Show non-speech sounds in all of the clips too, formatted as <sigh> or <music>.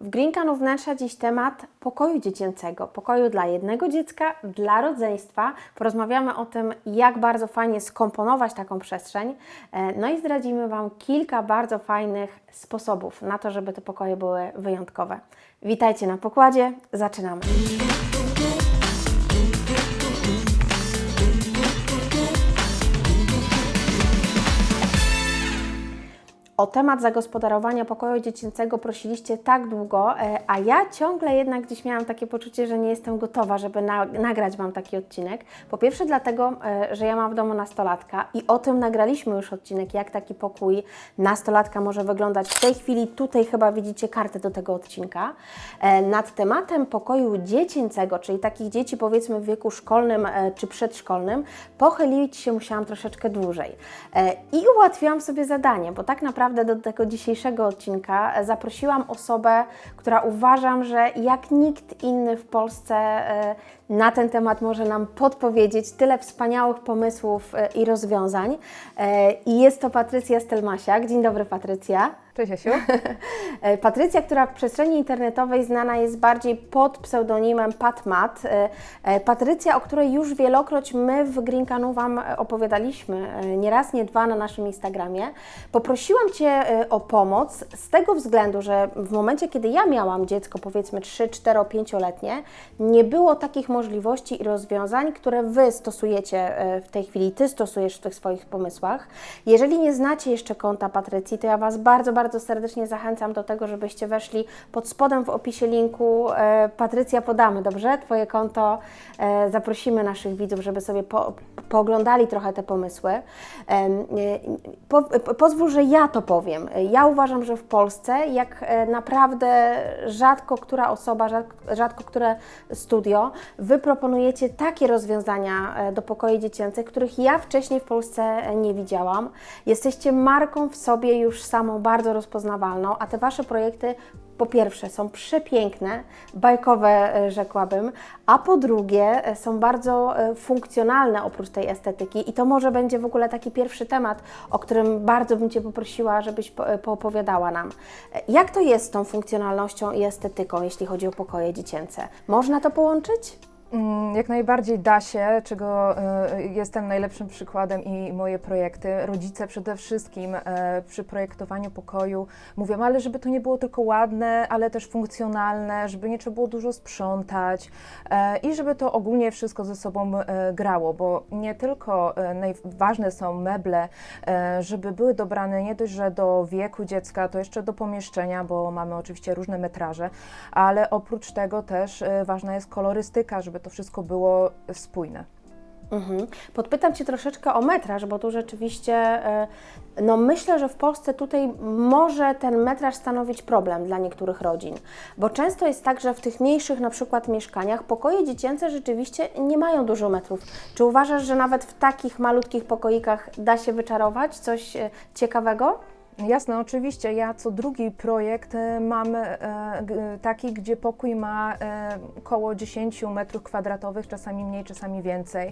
W Greenkanu wnętrza dziś temat pokoju dziecięcego, pokoju dla jednego dziecka, dla rodzeństwa. Porozmawiamy o tym, jak bardzo fajnie skomponować taką przestrzeń. E, No i zdradzimy Wam kilka bardzo fajnych sposobów na to, żeby te pokoje były wyjątkowe. Witajcie na pokładzie, zaczynamy. O temat zagospodarowania pokoju dziecięcego prosiliście tak długo, e, a ja ciągle jednak gdzieś miałam takie poczucie, że nie jestem gotowa, żeby na, nagrać Wam taki odcinek. Po pierwsze dlatego, e, że ja mam w domu nastolatka i o tym nagraliśmy już odcinek, jak taki pokój nastolatka może wyglądać. W tej chwili tutaj chyba widzicie kartę do tego odcinka. E, Nad tematem pokoju dziecięcego, czyli takich dzieci powiedzmy w wieku szkolnym czy przedszkolnym, pochylić się musiałam troszeczkę dłużej. I ułatwiłam sobie zadanie, bo tak naprawdę do tego dzisiejszego odcinka. E, zaprosiłam osobę, która uważam, że jak nikt inny w Polsce e, na ten temat może nam podpowiedzieć tyle wspaniałych pomysłów e, i rozwiązań. E, I jest to Patrycja Stelmasiak. Dzień dobry, Patrycja. Cześć Asiu. <laughs> E, Patrycja, która w przestrzeni internetowej znana jest bardziej pod pseudonimem Patmat. Patrycja, o której już wielokroć my w Greenkanu Wam e, opowiadaliśmy, nie raz, nie dwa na naszym Instagramie. Poprosiłam Cię o pomoc z tego względu, że w momencie, kiedy ja miałam dziecko, powiedzmy 3, 4, 5-letnie, nie było takich możliwości i rozwiązań, które Wy stosujecie e, w tej chwili, Ty stosujesz w tych swoich pomysłach. Jeżeli nie znacie jeszcze konta Patrycji, to ja Was bardzo, bardzo serdecznie zachęcam do tego, żebyście weszli pod spodem w opisie linku. E, Patrycja, podamy, dobrze? Twoje konto. E, zaprosimy naszych widzów, żeby sobie po, pooglądali trochę te pomysły. Po, po, pozwól, że ja to powiem. Ja uważam, że w Polsce, jak naprawdę rzadko która osoba, rzadko, rzadko które studio, Wy proponujecie takie rozwiązania e, do pokoi dziecięcych, których ja wcześniej w Polsce e, nie widziałam. Jesteście marką w sobie już samą bardzo rozpoznawalną, a te Wasze projekty po pierwsze są przepiękne, bajkowe e, rzekłabym, a po drugie są bardzo funkcjonalne oprócz tej estetyki i to może będzie w ogóle taki pierwszy temat, o którym bardzo bym Cię poprosiła, żebyś po- poopowiadała nam. Jak to jest z tą funkcjonalnością i estetyką, jeśli chodzi o pokoje dziecięce? Można to połączyć? Mm, Jak najbardziej da się, czego e, jestem najlepszym przykładem i moje projekty. Rodzice przede wszystkim e, przy projektowaniu pokoju mówią, ale żeby to nie było tylko ładne, ale też funkcjonalne, żeby nie trzeba było dużo sprzątać e, i żeby to ogólnie wszystko ze sobą e, grało, bo nie tylko e, najważne są meble, żeby były dobrane nie dość, że do wieku dziecka, to jeszcze do pomieszczenia, bo mamy oczywiście różne metraże, ale oprócz tego też ważna jest kolorystyka, żeby to wszystko było spójne. Mhm. Podpytam Cię troszeczkę o metraż, bo tu rzeczywiście, e, no myślę, że w Polsce tutaj może ten metraż stanowić problem dla niektórych rodzin, bo często jest tak, że w tych mniejszych na przykład mieszkaniach pokoje dziecięce rzeczywiście nie mają dużo metrów. Czy uważasz, że nawet w takich malutkich pokoikach da się wyczarować coś e, ciekawego? Jasne, oczywiście. Ja co drugi projekt e, mam e, taki, gdzie pokój ma e, około 10 metrów kwadratowych, czasami mniej, czasami więcej.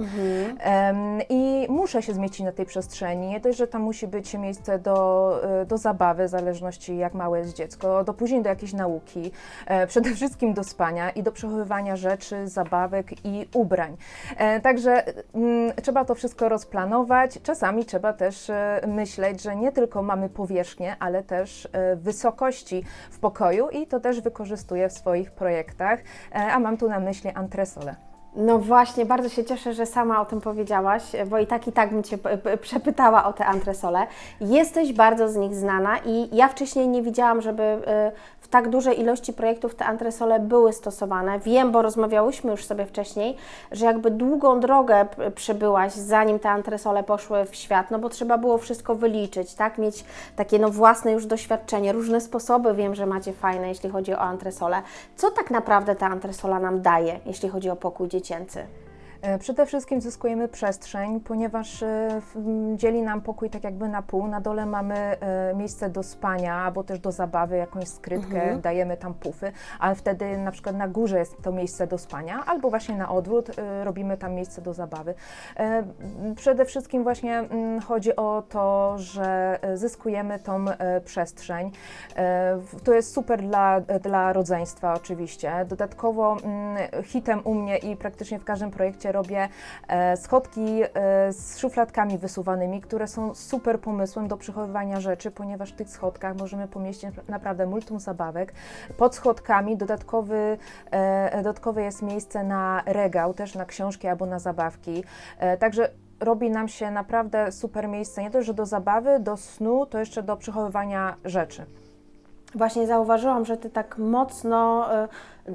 Em, I muszę się zmieścić na tej przestrzeni. Nie dość, że tam musi być miejsce do, e, do zabawy, w zależności jak małe jest dziecko, do później do jakiejś nauki, e, przede wszystkim do spania i do przechowywania rzeczy, zabawek i ubrań. E, Także mm, trzeba to wszystko rozplanować. Czasami trzeba też e, myśleć, że nie tylko mamy powierzchnię, ale też e, wysokości w pokoju i to też wykorzystuję w swoich projektach, e, a mam tu na myśli antresole. No właśnie, bardzo się cieszę, że sama o tym powiedziałaś, bo i tak i tak bym Cię przepytała o te antresole. Jesteś bardzo z nich znana i ja wcześniej nie widziałam, żeby y, w tak dużej ilości projektów te antresole były stosowane. Wiem, bo rozmawiałyśmy już sobie wcześniej, że jakby długą drogę przebyłaś, zanim te antresole poszły w świat, no bo trzeba było wszystko wyliczyć, tak? Mieć takie no własne już doświadczenie, różne sposoby wiem, że macie fajne, jeśli chodzi o antresole. Co tak naprawdę ta antresola nam daje, jeśli chodzi o pokój dziecięcy? E, Przede wszystkim zyskujemy przestrzeń, ponieważ e, dzieli nam pokój tak jakby na pół. Na dole mamy e, miejsce do spania albo też do zabawy, jakąś skrytkę, Mhm. dajemy tam pufy, ale wtedy na przykład na górze jest to miejsce do spania albo właśnie na odwrót robimy tam miejsce do zabawy. Przede wszystkim właśnie chodzi o to, że zyskujemy tą przestrzeń. To jest super dla, dla rodzeństwa oczywiście. Dodatkowo hitem u mnie i praktycznie w każdym projekcie robię e, schodki e, z szufladkami wysuwanymi, które są super pomysłem do przechowywania rzeczy, ponieważ w tych schodkach możemy pomieścić naprawdę multum zabawek. Pod schodkami dodatkowy, e, dodatkowe jest miejsce na regał, też na książki albo na zabawki. Także robi nam się naprawdę super miejsce, nie tylko do zabawy, do snu, to jeszcze do przechowywania rzeczy. Właśnie zauważyłam, że Ty tak mocno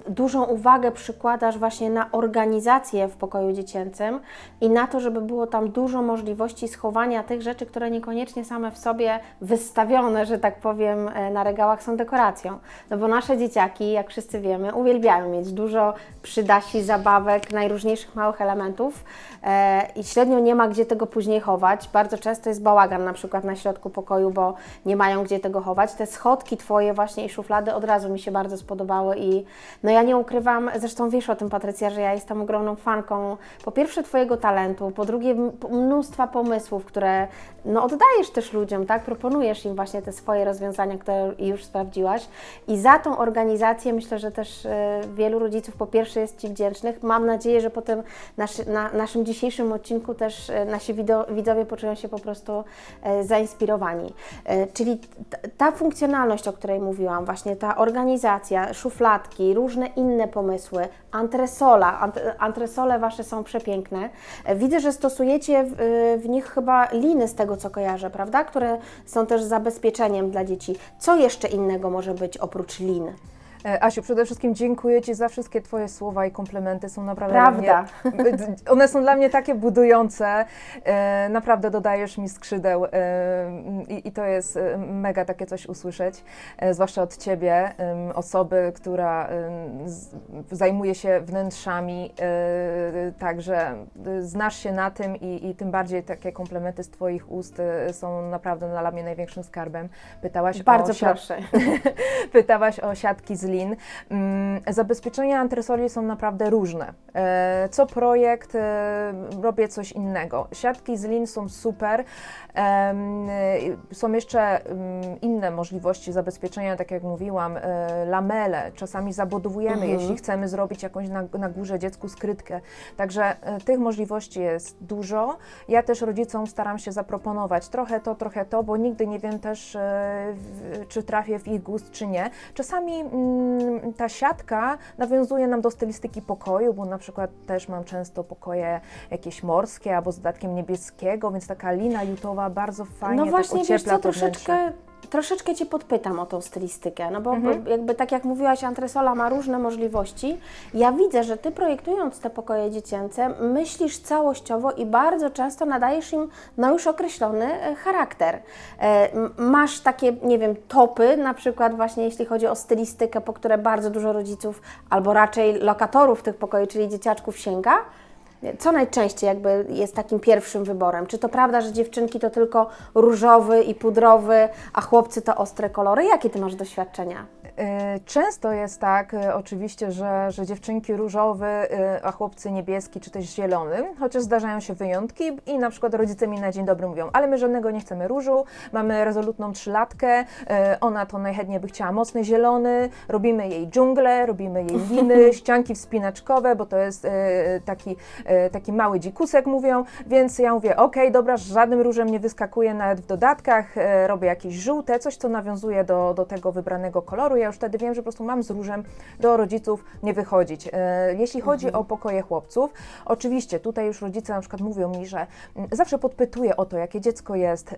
dużą uwagę przykładasz właśnie na organizację w pokoju dziecięcym i na to, żeby było tam dużo możliwości schowania tych rzeczy, które niekoniecznie same w sobie wystawione, że tak powiem, e, na regałach są dekoracją. No bo nasze dzieciaki, jak wszyscy wiemy, uwielbiają mieć dużo przydasi, zabawek, najróżniejszych małych elementów e, i średnio nie ma gdzie tego później chować. Bardzo często jest bałagan na przykład na środku pokoju, bo nie mają gdzie tego chować. Te schodki Twoje właśnie i szuflady od razu mi się bardzo spodobały i no ja nie ukrywam, zresztą wiesz o tym Patrycja, że ja jestem ogromną fanką po pierwsze Twojego talentu, po drugie mnóstwa pomysłów, które no oddajesz też ludziom, tak? Proponujesz im właśnie te swoje rozwiązania, które już sprawdziłaś i za tą organizację myślę, że też e, wielu rodziców po pierwsze jest Ci wdzięcznych. Mam nadzieję, że po tym naszy, na naszym dzisiejszym odcinku też e, nasi wido, widzowie poczują się po prostu e, zainspirowani. E, czyli ta funkcjonalność, o której mówiłam, właśnie ta organizacja, szufladki, różne inne pomysły, antresola, ant, antresole Wasze są przepiękne. Widzę, że stosujecie w, w nich chyba liny z tego, co kojarzę, prawda? Które są też zabezpieczeniem dla dzieci. Co jeszcze innego może być oprócz lin? E, Asiu, przede wszystkim dziękuję Ci za wszystkie Twoje słowa i komplementy. Są naprawdę Prawda. Mnie, one są dla mnie takie budujące. E, naprawdę dodajesz mi skrzydeł e, i, i to jest mega takie coś usłyszeć, zwłaszcza od Ciebie, osoby, która zajmuje się wnętrzami, także znasz się na tym i, i tym bardziej takie komplementy z Twoich ust są naprawdę dla mnie największym skarbem. Pytałaś Bardzo o siat- proszę. <laughs> Pytałaś o siatki z lin. Mm, Zabezpieczenia antresoli są naprawdę różne. E, Co projekt e, robię coś innego. Siatki z lin są super. Są jeszcze mm, inne możliwości zabezpieczenia, tak jak mówiłam, e, lamele. Czasami zabudowujemy, Mhm. jeśli chcemy zrobić jakąś na, na górze dziecku skrytkę. Także tych możliwości jest dużo. Ja też rodzicom staram się zaproponować trochę to, trochę to, bo nigdy nie wiem też, czy trafię w ich gust, czy nie. Czasami mm, ta siatka nawiązuje nam do stylistyki pokoju, bo na przykład też mam często pokoje jakieś morskie albo z dodatkiem niebieskiego, więc taka lina jutowa bardzo fajnie No tak właśnie, wiesz ociepla co, troszeczkę, troszeczkę Cię podpytam o tą stylistykę, no bo Mhm. jakby tak jak mówiłaś, antresola ma różne możliwości. Ja widzę, że Ty projektując te pokoje dziecięce, myślisz całościowo i bardzo często nadajesz im no już określony e, charakter. E, Masz takie, nie wiem, topy, na przykład właśnie jeśli chodzi o stylistykę, po które bardzo dużo rodziców, albo raczej lokatorów tych pokoi, czyli dzieciaczków sięga. Co najczęściej jakby jest takim pierwszym wyborem? Czy to prawda, że dziewczynki to tylko różowy i pudrowy, a chłopcy to ostre kolory? Jakie Ty masz doświadczenia? E, Często jest tak, e, oczywiście, że, że dziewczynki różowy, e, a chłopcy niebieski czy też zielony, chociaż zdarzają się wyjątki i na przykład rodzice mi na dzień dobry mówią, ale my żadnego nie chcemy różu, mamy rezolutną trzylatkę, ona to najchętniej by chciała mocny zielony, robimy jej dżunglę, robimy jej liny, <laughs> ścianki wspinaczkowe, bo to jest taki, taki mały dzikusek mówią, więc ja mówię, okej, dobra, żadnym różem nie wyskakuje nawet w dodatkach, e, robię jakieś żółte, coś co nawiązuje do, do tego wybranego koloru, ja już wtedy wiem, że po prostu mam z różem do rodziców nie wychodzić. E, Jeśli chodzi o pokoje chłopców, oczywiście tutaj już rodzice na przykład mówią mi, że mm, zawsze podpytuję o to, jakie dziecko jest.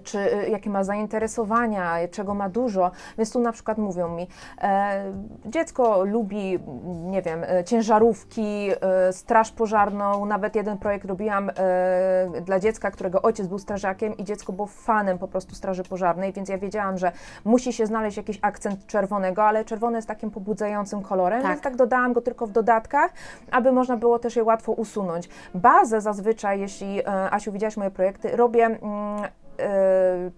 Czy y, jakie ma zainteresowania, czego ma dużo. Więc tu na przykład mówią mi, e, dziecko lubi, nie wiem, e, ciężarówki, e, straż pożarną. Nawet jeden projekt robiłam e, dla dziecka, którego ojciec był strażakiem i dziecko było fanem po prostu straży pożarnej, więc ja wiedziałam, że musi się znaleźć jakiś akcent czerwonego, ale czerwony jest takim pobudzającym kolorem, Tak. więc tak dodałam go tylko w dodatkach, aby można było też je łatwo usunąć. Bazę zazwyczaj, jeśli e, Asiu widziałaś moje projekty, robię mm,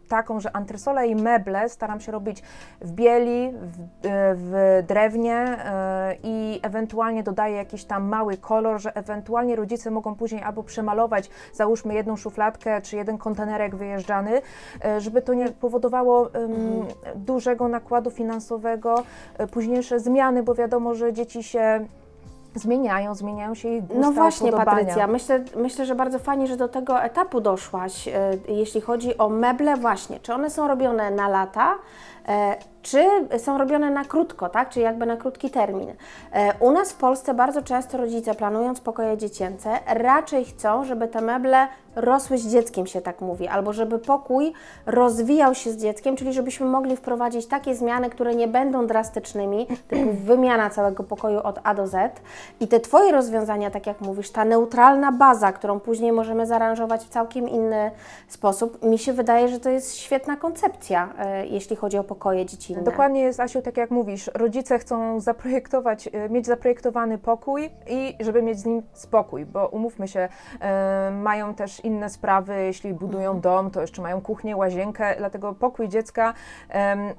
taką, że antresole i meble staram się robić w bieli, w, e, w drewnie e, i ewentualnie dodaję jakiś tam mały kolor, że ewentualnie rodzice mogą później albo przemalować, załóżmy jedną szufladkę czy jeden kontenerek wyjeżdżany, żeby to nie powodowało em, dużego nakładu finansowego, późniejsze zmiany, bo wiadomo, że dzieci się zmieniają, zmieniają się ich gusta, No właśnie, upodobania. Patrycja, myślę, myślę, że bardzo fajnie, że do tego etapu doszłaś, e, jeśli chodzi o meble właśnie. Czy one są robione na lata, e, czy są robione na krótko, tak? Czyli jakby na krótki termin. E, U nas w Polsce bardzo często rodzice, planując pokoje dziecięce, raczej chcą, żeby te meble rosły z dzieckiem, się tak mówi, albo żeby pokój rozwijał się z dzieckiem, czyli żebyśmy mogli wprowadzić takie zmiany, które nie będą drastycznymi, <clears throat> typu wymiana całego pokoju od A do Z. I te Twoje rozwiązania, tak jak mówisz, ta neutralna baza, którą później możemy zaaranżować w całkiem inny sposób, mi się wydaje, że to jest świetna koncepcja, e, jeśli chodzi o pokoje Dokładnie jest, Asiu, tak jak mówisz, rodzice chcą zaprojektować, e, mieć zaprojektowany pokój i żeby mieć z nim spokój, bo umówmy się, e, mają też inne sprawy, jeśli budują dom, to jeszcze mają kuchnię, łazienkę, dlatego pokój dziecka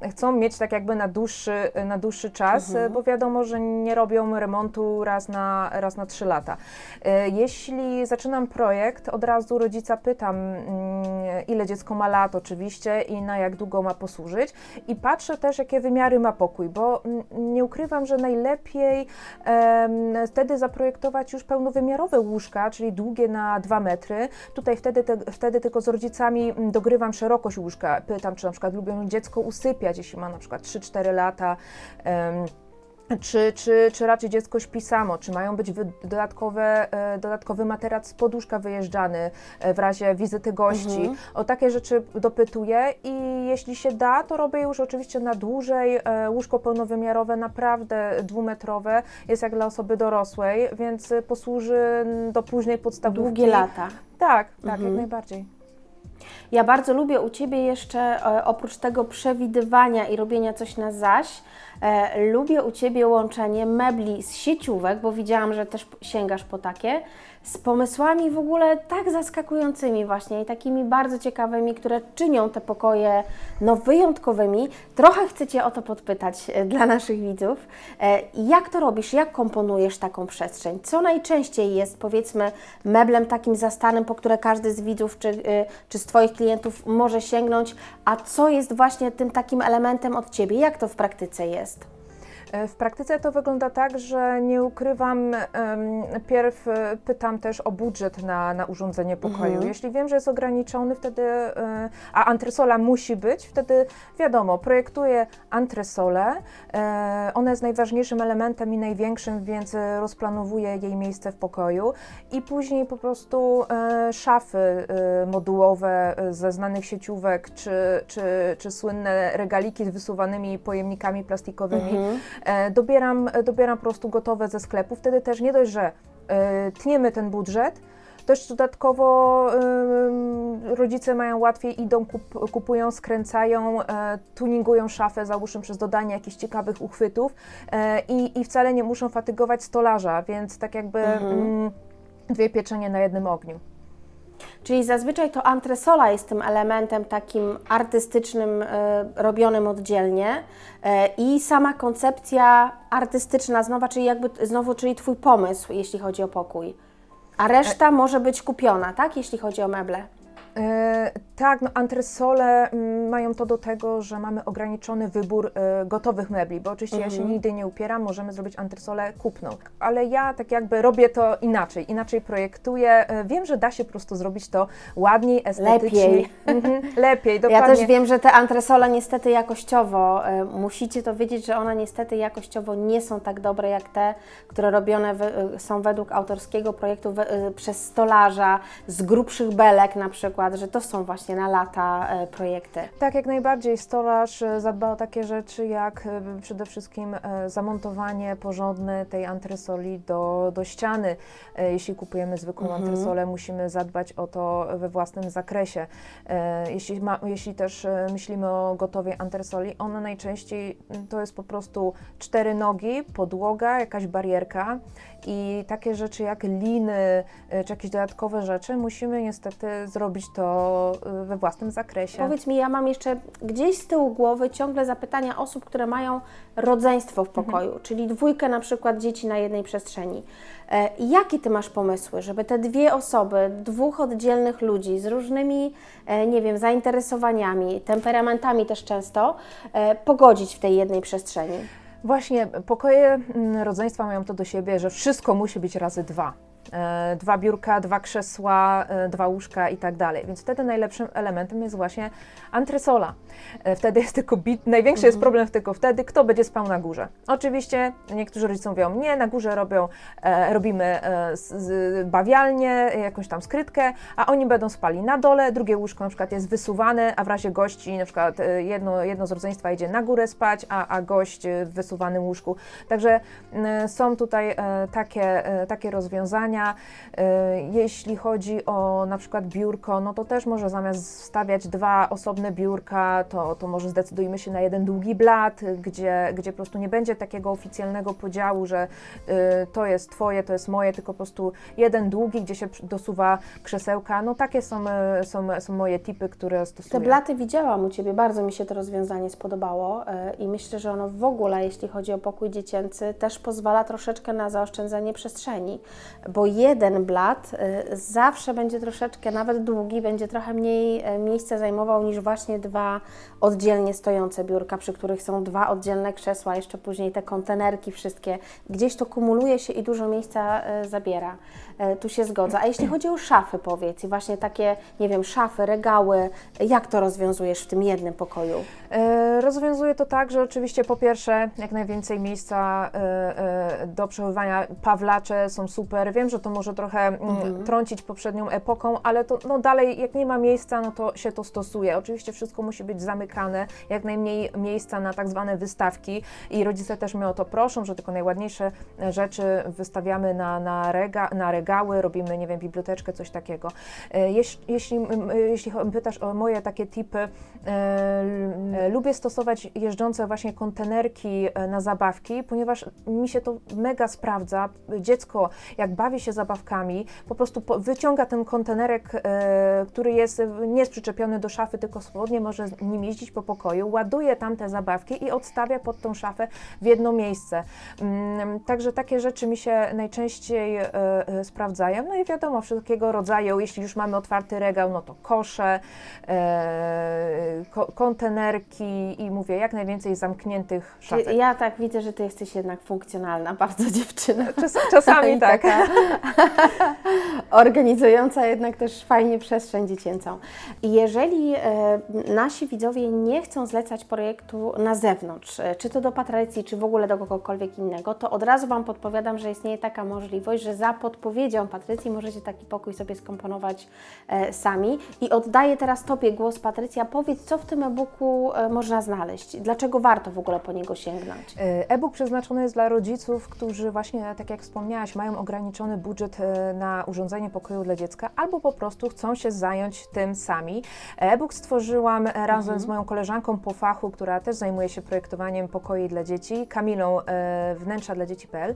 chcą mieć tak jakby na dłuższy, na dłuższy czas, e, bo wiadomo, że nie robią remontu raz na, raz na trzy lata. Jeśli zaczynam projekt, od razu rodzica pytam, mm, ile dziecko ma lat oczywiście i na jak długo ma posłużyć i patrzę też, jakie wymiary ma pokój, bo nie ukrywam, że najlepiej em, wtedy zaprojektować już pełnowymiarowe łóżka, czyli długie na 2 metry. Tutaj wtedy, te, wtedy tylko z rodzicami dogrywam szerokość łóżka. Pytam, czy na przykład lubią dziecko usypiać, jeśli ma na przykład 3-4 lata. em, czy, czy, czy raczej dziecko śpi samo, czy mają być dodatkowe, e, dodatkowy materac z poduszka wyjeżdżany e, w razie wizyty gości. O takie rzeczy dopytuję i jeśli się da, to robię już oczywiście na dłużej. E, łóżko pełnowymiarowe, naprawdę dwumetrowe, jest jak dla osoby dorosłej, więc posłuży do późnej podstawówki. Długie lata. Tak, tak, jak najbardziej. Ja bardzo lubię u Ciebie jeszcze, e, oprócz tego przewidywania i robienia coś na zaś, e, lubię u Ciebie łączenie mebli z sieciówek, bo widziałam, że też sięgasz po takie, z pomysłami w ogóle tak zaskakującymi właśnie i takimi bardzo ciekawymi, które czynią te pokoje no wyjątkowymi. Trochę chcę Cię o to podpytać e, dla naszych widzów. E, Jak to robisz? Jak komponujesz taką przestrzeń? Co najczęściej jest powiedzmy meblem takim zastanym, po które każdy z widzów czy, y, czy z Twoich klientów może sięgnąć, a co jest właśnie tym takim elementem od Ciebie? Jak to w praktyce jest? E, W praktyce to wygląda tak, że nie ukrywam, pierw e, pytam też o budżet na, na urządzenie pokoju. Jeśli wiem, że jest ograniczony, wtedy, e, a antresola musi być, wtedy wiadomo, projektuję antresolę. Ona jest najważniejszym elementem i największym, więc rozplanowuję jej miejsce w pokoju i później po prostu szafy modułowe ze znanych sieciówek, czy, czy, czy słynne regaliki z wysuwanymi pojemnikami plastikowymi. E, dobieram, e, dobieram po prostu gotowe ze sklepu. Wtedy też nie dość, że e, tniemy ten budżet, też dodatkowo rodzice mają łatwiej, idą, kup, kupują, skręcają, e, tuningują szafę, załóżmy przez dodanie jakichś ciekawych uchwytów e, i, i wcale nie muszą fatygować stolarza, więc tak jakby mm, dwie pieczenie na jednym ogniu. Czyli zazwyczaj to antresola jest tym elementem takim artystycznym, e, robionym oddzielnie e, i sama koncepcja artystyczna znowu, czyli jakby znowu, czyli Twój pomysł, jeśli chodzi o pokój. A reszta może być kupiona, tak, jeśli chodzi o meble? E, tak, no antresole mm, mają to do tego, że mamy ograniczony wybór e, gotowych mebli, bo oczywiście ja się nigdy nie upieram, możemy zrobić antresolę kupną, ale ja tak jakby robię to inaczej, inaczej projektuję. E, wiem, że da się po prostu zrobić to ładniej, estetycznie. Lepiej. Mhm, lepiej, Ja dokładnie. też wiem, że te antresole niestety jakościowo, musicie to wiedzieć, że one niestety jakościowo nie są tak dobre jak te, które robione są według autorskiego projektu przez stolarza, z grubszych belek na przykład, przykład, że to są właśnie na lata e, projekty. Tak, jak najbardziej. Stolarz e, zadba o takie rzeczy jak e, przede wszystkim zamontowanie porządne tej antresoli do, do ściany. Jeśli kupujemy zwykłą Mhm. antresolę, musimy zadbać o to we własnym zakresie. Jeśli, ma, jeśli też myślimy o gotowej antresoli, ona najczęściej to jest po prostu cztery nogi, podłoga, jakaś barierka i takie rzeczy jak liny czy jakieś dodatkowe rzeczy musimy niestety zrobić to e, we własnym zakresie. Powiedz mi, ja mam jeszcze gdzieś z tyłu głowy ciągle zapytania osób, które mają rodzeństwo w pokoju, czyli dwójkę na przykład dzieci na jednej przestrzeni. E, jakie Ty masz pomysły, żeby te dwie osoby, dwóch oddzielnych ludzi z różnymi, e, nie wiem, zainteresowaniami, temperamentami też często, e, pogodzić w tej jednej przestrzeni? Właśnie, pokoje mm, rodzeństwa mają to do siebie, że wszystko musi być razy dwa. E, Dwa biurka, dwa krzesła, e, dwa łóżka i tak dalej. Więc wtedy najlepszym elementem jest właśnie antresola. E, Wtedy jest tylko bit, największy jest problem tylko wtedy, kto będzie spał na górze. Oczywiście niektórzy rodzice mówią, nie, na górze robią, e, robimy e, z, z, bawialnię, jakąś tam skrytkę, a oni będą spali na dole, drugie łóżko na przykład jest wysuwane, a w razie gości na przykład jedno, jedno z rodzeństwa idzie na górę spać, a, a gość w wysuwanym łóżku. Także m, są tutaj e, takie, e, takie rozwiązania. E, Jeśli chodzi o na przykład biurko, no to też może zamiast stawiać dwa osobne biurka, to, to może zdecydujmy się na jeden długi blat, y, gdzie, gdzie po prostu nie będzie takiego oficjalnego podziału, że y, to jest twoje, to jest moje, tylko po prostu jeden długi, gdzie się dosuwa krzesełka. No takie są, y, są, są moje tipy, które Te stosuję. blaty widziałam u Ciebie, bardzo mi się to rozwiązanie spodobało i myślę, że ono w ogóle, jeśli chodzi o pokój dziecięcy, też pozwala troszeczkę na zaoszczędzenie przestrzeni, bo jeden blat e, zawsze będzie troszeczkę, nawet długi, będzie trochę mniej e, miejsca zajmował niż właśnie dwa oddzielnie stojące biurka, przy których są dwa oddzielne krzesła, jeszcze później te kontenerki wszystkie. Gdzieś to kumuluje się i dużo miejsca e, zabiera. E, Tu się zgodzę. A jeśli chodzi o szafy, powiedz, i właśnie takie, nie wiem, szafy, regały, jak to rozwiązujesz w tym jednym pokoju? E, Rozwiązuję to tak, że oczywiście po pierwsze jak najwięcej miejsca e, do przechowywania. Pawlacze są super. Wiem, że to może trochę mm, trącić poprzednią epoką, ale to no dalej jak nie ma miejsca, no to się to stosuje. Oczywiście wszystko musi być zamykane, jak najmniej miejsca na tak zwane wystawki i rodzice też mnie o to proszą, że tylko najładniejsze rzeczy wystawiamy na, na, rega, na regały, robimy, nie wiem, biblioteczkę, coś takiego. E, Jeśli, jeśli, pytasz o moje takie tipy, e, lubię stosować jeżdżące właśnie kontenerki e, na zabawki, ponieważ mi się to mega sprawdza. Dziecko, jak bawi się zabawkami, po prostu wyciąga ten kontenerek, który jest, nie jest przyczepiony do szafy, tylko swobodnie może nim jeździć po pokoju, ładuje tam te zabawki i odstawia pod tą szafę w jedno miejsce. Mm, Także takie rzeczy mi się najczęściej e, sprawdzają. No i wiadomo, wszelkiego rodzaju, jeśli już mamy otwarty regał, no to kosze, e, ko, kontenerki i mówię, jak najwięcej zamkniętych szafek. Ja tak widzę, że Ty jesteś jednak funkcjonalna bardzo <laughs> dziewczyna. Czas, czasami <laughs> tak. <laughs> Organizująca jednak też fajnie przestrzeń dziecięcą. Jeżeli e, nasi widzowie nie chcą zlecać projektu na zewnątrz, e, czy to do Patrycji, czy w ogóle do kogokolwiek innego, to od razu Wam podpowiadam, że istnieje taka możliwość, że za podpowiedzią Patrycji możecie taki pokój sobie skomponować e, sami. I oddaję teraz Tobie głos, Patrycja. Powiedz, co w tym e-booku e, można znaleźć? Dlaczego warto w ogóle po niego sięgnąć? E, E-book przeznaczony jest dla rodziców, którzy właśnie, tak jak wspomniałaś, mają ograniczony budżet e, na urządzenie pokoju dla dziecka albo po prostu chcą się zająć tym sami. E-book stworzyłam e, razem z moją koleżanką po fachu, która też zajmuje się projektowaniem pokoi dla dzieci, Kamilą e, wnętrza dla dzieci.pl.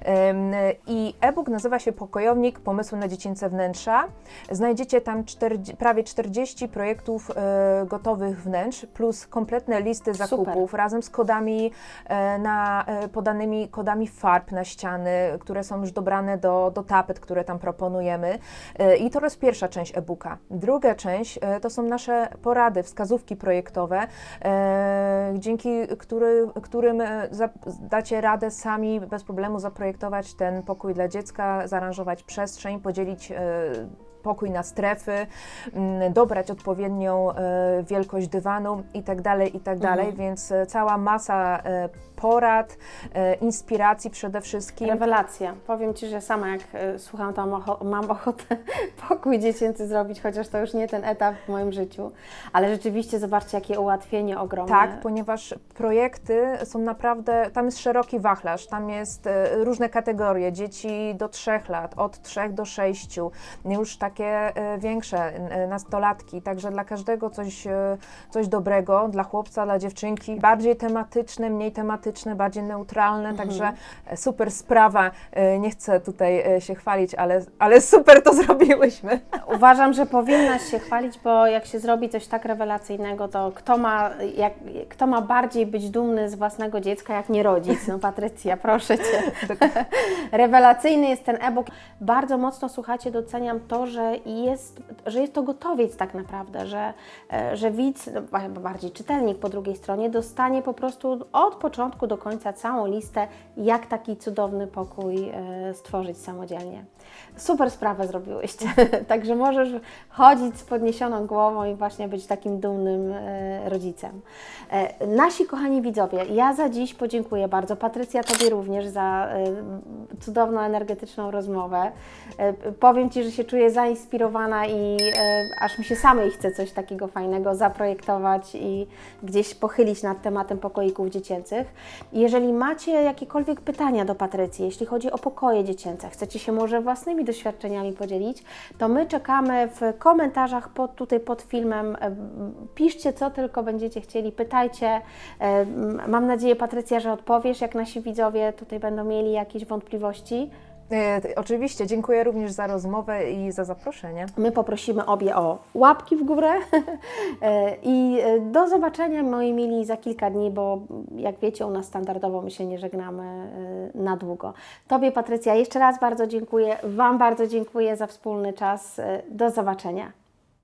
Em, I e-book nazywa się Pokojownik Pomysły na dziecięce wnętrza. Znajdziecie tam 40, prawie 40 projektów e, gotowych wnętrz plus kompletne listy Super. zakupów razem z kodami e, na, e, podanymi kodami farb na ściany, które są już dobrane do, do tapet, które tam proponujemy. E, I to jest pierwsza część e-booka. Druga część e, to są nasze porady, wskazówki projektowe, e, dzięki który, którym e, za, dacie radę sami bez problemu zaprojektować ten pokój dla dziecka, zaaranżować przestrzeń, podzielić e, pokój na strefy, mm, dobrać odpowiednią e, wielkość dywanu i tak dalej, i tak dalej, więc e, cała masa e, porad, inspiracji przede wszystkim. Rewelacja. Powiem Ci, że sama jak słucham, to mam, ocho- mam ochotę <laughs> pokój dziecięcy zrobić, chociaż to już nie ten etap w moim życiu. Ale rzeczywiście zobaczcie, jakie ułatwienie ogromne. Tak, ponieważ projekty są naprawdę, tam jest szeroki wachlarz, tam jest różne kategorie, dzieci do 3 lat, od 3 do 6, już takie e, większe, e, nastolatki, także dla każdego coś, e, coś dobrego, dla chłopca, dla dziewczynki, bardziej tematyczne, mniej tematyczne, bardziej neutralne, także e, super sprawa, nie chcę tutaj się chwalić, ale, ale super to <laughs> zrobiłyśmy. Uważam, że powinnaś się chwalić, bo jak się zrobi coś tak rewelacyjnego, to kto ma, jak, kto ma bardziej być dumny z własnego dziecka, jak nie rodzic? No Patrycja, proszę Cię. <laughs> Rewelacyjny jest ten e-book. Bardzo mocno, słuchajcie, doceniam to, że jest, że jest to gotowiec tak naprawdę, że, e, że widz, no, ba- bardziej czytelnik po drugiej stronie, dostanie po prostu od początku do końca całą listę, jak taki cudowny pokój e, stworzyć samodzielnie. Super sprawę zrobiłyście, <laughs> także możesz chodzić z podniesioną głową i właśnie być takim dumnym e, rodzicem. Nasi kochani widzowie, ja za dziś podziękuję bardzo. Patrycja, Tobie również za cudowną, energetyczną rozmowę. Powiem Ci, że się czuję zainspirowana i e, aż mi się samej chce coś takiego fajnego zaprojektować i gdzieś pochylić nad tematem pokoików dziecięcych. Jeżeli macie jakiekolwiek pytania do Patrycji, jeśli chodzi o pokoje dziecięce, chcecie się może własnymi doświadczeniami podzielić, to my czekamy w komentarzach pod, tutaj pod filmem. E, Piszcie, co tylko będziecie chcieli, pytajcie. E, Mam nadzieję, Patrycja, że odpowiesz, jak nasi widzowie tutaj będą mieli jakieś wątpliwości. E, Oczywiście, dziękuję również za rozmowę i za zaproszenie. My poprosimy obie o łapki w górę <laughs> E, i e, do zobaczenia moi mili za kilka dni, bo jak wiecie u nas standardowo my się nie żegnamy na długo. Tobie Patrycja jeszcze raz bardzo dziękuję, Wam bardzo dziękuję za wspólny czas. Do zobaczenia.